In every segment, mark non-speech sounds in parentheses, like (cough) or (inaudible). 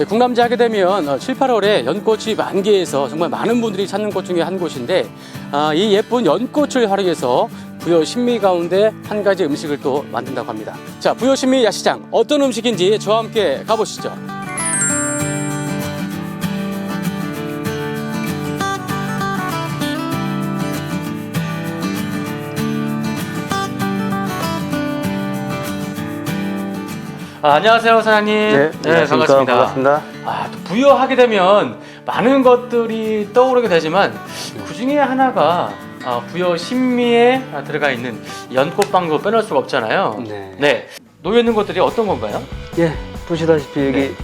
네, 국남제 하게 되면 어, 7, 8월에 연꽃이 만개해서 정말 많은 분들이 찾는 곳 중에 한 곳인데 아, 이 예쁜 연꽃을 활용해서 부여 신미 가운데 한 가지 음식을 또 만든다고 합니다. 자, 부여 신미 야시장 어떤 음식인지 저와 함께 가보시죠. 아, 안녕하세요, 사장님. 네, 안녕하십니까. 반갑습니다. 반갑습니다. 아, 또 부여하게 되면 많은 것들이 떠오르게 되지만 그 중에 하나가 아, 부여 신미에 아, 들어가 있는 연꽃빵도 빼놓을 수가 없잖아요. 네. 놓여 있는 것들이 어떤 건가요? 예, 보시다시피 여기 네.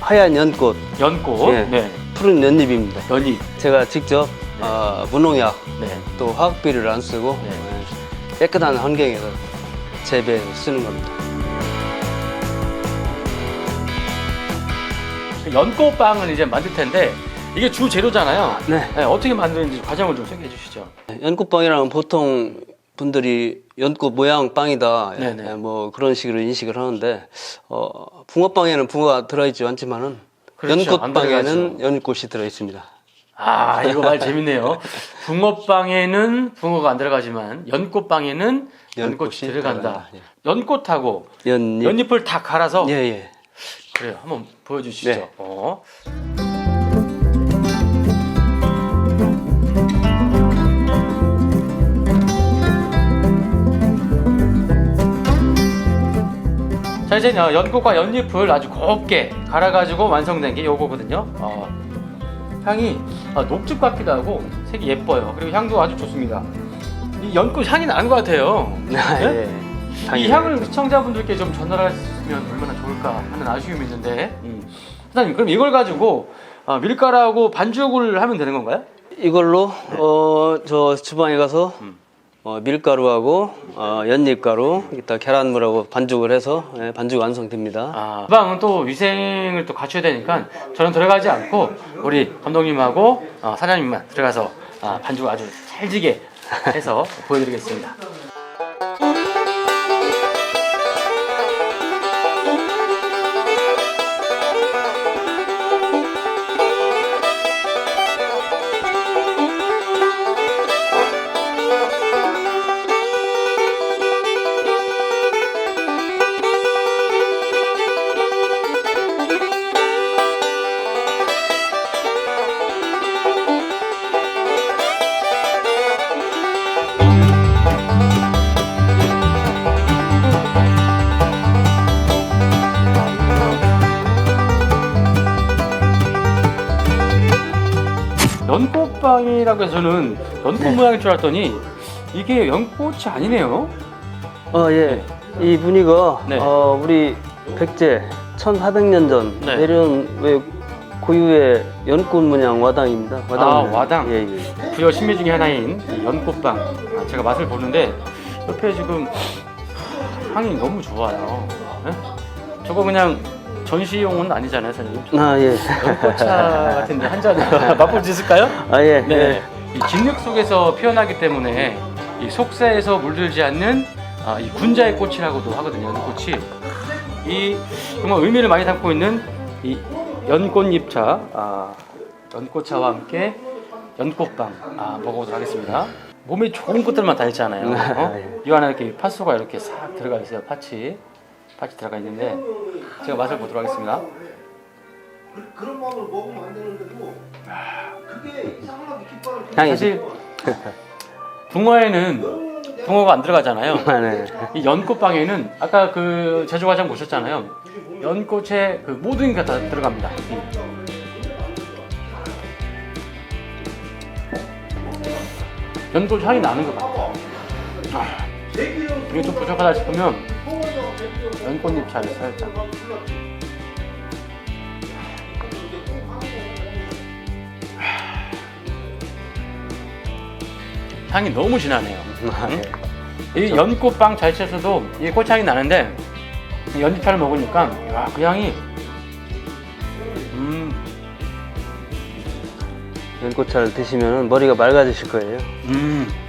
하얀 연꽃, 연꽃, 예. 네, 푸른 연잎입니다. 연잎, 제가 직접 네. 어, 무농약 네. 또 화학 비료를 안 쓰고 네. 예, 깨끗한 환경에서 재배해서 쓰는 겁니다. 연꽃빵을 이제 만들 텐데 이게 주 재료잖아요. 네. 네, 어떻게 만드는지 과정을 좀 소개해 주시죠. 연꽃빵이라면 보통 분들이 연꽃 모양 빵이다, 예, 네네. 예, 뭐 그런 식으로 인식을 하는데 어, 붕어빵에는 붕어가 들어있지 않지만은 그렇죠, 안 연꽃빵에는. 연꽃이 들어있습니다. 아, 이거 말 재밌네요. (laughs) 붕어빵에는 붕어가 안 들어가지만 연꽃빵에는 연꽃이 연꽃이 들어간다. 들어간다. 예. 연꽃하고 연잎, 연잎을 다 갈아서 예, 예. 그래요. 한번 보여주시죠. 네. 어. 자 이제 어, 연꽃과 연잎을 아주 곱게 갈아가지고 완성된 게 요거거든요. 어, 향이 아, 녹즙 같기도 하고 색이 예뻐요. 그리고 향도 아주 좋습니다. 이 연꽃 향이 나는 것 같아요. (laughs) 아, 네? 예. 이. 향을 시청자분들께 좀 전달했으면 얼마나 좋을까 하는 아쉬움이 있는데 음. 사장님 그럼 이걸 가지고 어, 밀가루하고 반죽을 하면 되는 건가요? 이걸로 어 저 주방에 가서 음. 어, 밀가루하고 어, 연잎가루 이따 계란물하고 반죽을 해서 예, 반죽 완성됩니다. 아, 주방은 또 위생을 또 갖춰야 되니까 저는 들어가지 않고 우리 감독님하고 어, 사장님만 들어가서 아, 반죽을 아주 찰지게 해서 (laughs) 보여드리겠습니다. 연꽃빵이라고 해서 저는 연꽃 모양인 줄 알았더니 이게 연꽃이 아니네요. 어, 예. 이 분이가 네. 어, 우리 백제 1400년 전 네. 내려온 왜 고유의 연꽃 문양 와당입니다. 와당. 아, 문양. 와당. 예, 예. 부여 신미 중에 하나인 이 연꽃빵 아, 제가 맛을 보는데 옆에 지금 향이 너무 좋아요 네? 저거 그냥 전시용은 아니잖아요 사장님 아, 예. 연꽃차 같은데 한 잔 맛볼 수 있을까요? 아, 예. 네. 이 진흙 속에서 피어나기 때문에 이 속세에서 물들지 않는 아, 이 군자의 꽃이라고도 하거든요 연꽃이 이 정말 의미를 많이 담고 있는 이 연꽃잎차 아, 연꽃차와 함께 연꽃빵 아, 먹어보도록 하겠습니다 몸에 좋은 것들만 다 있잖아요 (laughs) 어? 예. 이 안에 이렇게 팥소가 이렇게 싹 들어가 있어요 팥이 팥이 들어가 있는데 제가 맛을 보도록 하겠습니다 그런 마음으로 먹으면 안 되는데도 그게 이상하게 깃발을 향이 사실 (laughs) 붕어에는 붕어가 안 들어가잖아요 아, 네. 이 연꽃빵에는 아까 그 제조 과정 보셨잖아요. 연꽃에 그 모든 게 다 들어갑니다. 음. 연꽃 향이 나는 것 같아요. 아, 이게 좀 부족하다 싶으면 연꽃잎 잘 살짝. 향이 너무 진하네요. 아, 응? 예. 이 연꽃빵 자체에서도 이 꽃향이 나는데 이 연잎차를 먹으니까 야, 그 향이 음, 연꽃차를 드시면 머리가 맑아지실 거예요. 음.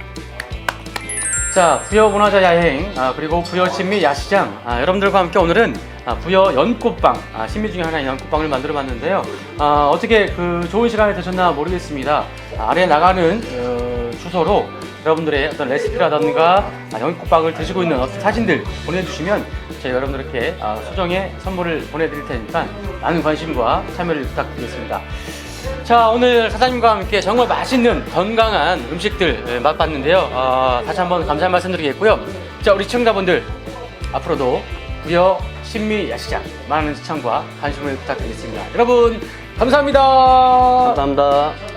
자, 부여 문화자 야행 아, 그리고 부여 친미 야시장 아, 여러분들과 함께 오늘은 아, 부여 연꽃빵 아, 신미 중에 하나인 연꽃빵을 만들어 봤는데요. 아, 어떻게 그 좋은 시간이 되셨나 모르겠습니다. 아, 아래 나가는 어, 주소로 여러분들의 어떤 레시피라든가 아, 연꽃빵을 드시고 있는 어떤 사진들 보내주시면 저희가 여러분들께 아, 소정의 선물을 보내드릴 테니까 많은 관심과 참여를 부탁드리겠습니다. 자 오늘 사장님과 함께 정말 맛있는 건강한 음식들 예, 맛봤는데요. 아, 다시 한번 감사의 말씀 드리겠고요. 자 우리 시청자분들 앞으로도 부여 신미 야시장 많은 시청과 관심을 부탁드리겠습니다. 여러분 감사합니다. 감사합니다.